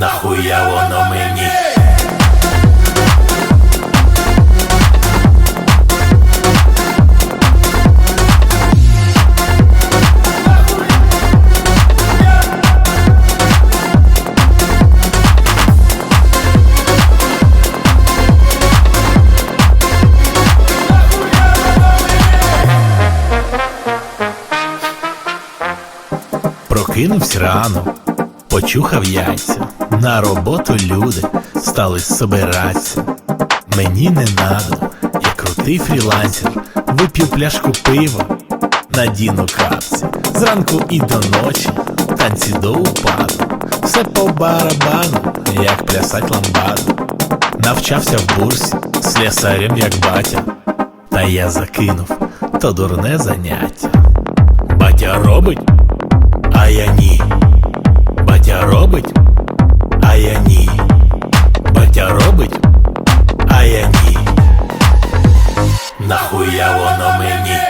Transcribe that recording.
нахуя воно мені. Прокинувся рано, почухав яйця, на роботу люди стали собиратися. Мені не надо, я крутий фрілансер, вип'ю пляшку пива, надіну капці, зранку і до ночі, танці до упаду, все по барабану, як плясать ламбаду. Навчався в бурсі, слесарем як батя, та я закинув то дурне заняття. Батя робить, agua no me.